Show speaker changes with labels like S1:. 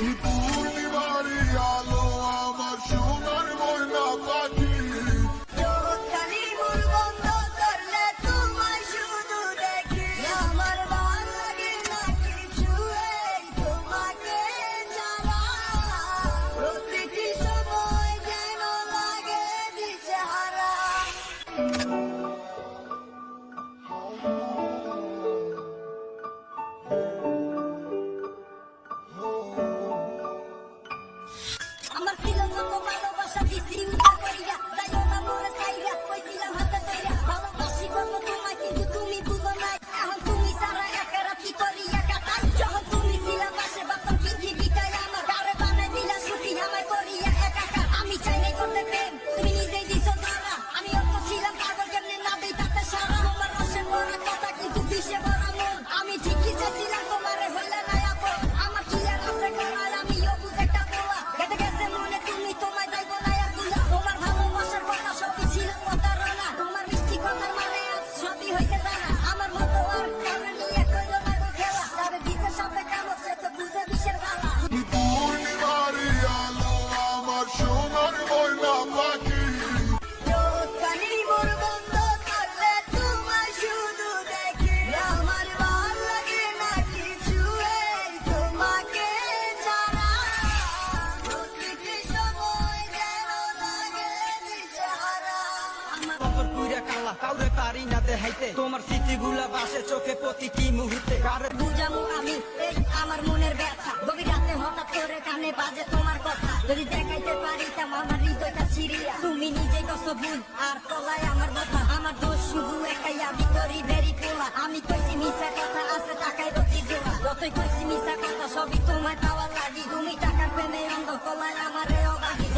S1: 如果 পারি না দেখাইতে তোমার স্মৃতিগুলা বাসে চোখে প্রতিটি মুহূর্তে।
S2: বুঝাবো আমি, এই আমার মনের ব্যথা। গভীরাতে হঠাৎ করে কানে বাজে তোমার কথা। যদি দেখাইতে পারিতাম আমার হৃদয়টা ছিড়িয়া। তুমি নিজে কসো ভুল আর তলায় আমার কথা আমার দোষ শুধু একাই, আমি করি ভেরি পোলা আমি কইছি মিশা কথা, আছে টাকায় রতি জোলা যতই কইছি মিশা কথা, সবই তোমায় পাওয়া লাগি। তুমি টাকার প্রেমে অন্ধ কলায় আমার রে অবাগি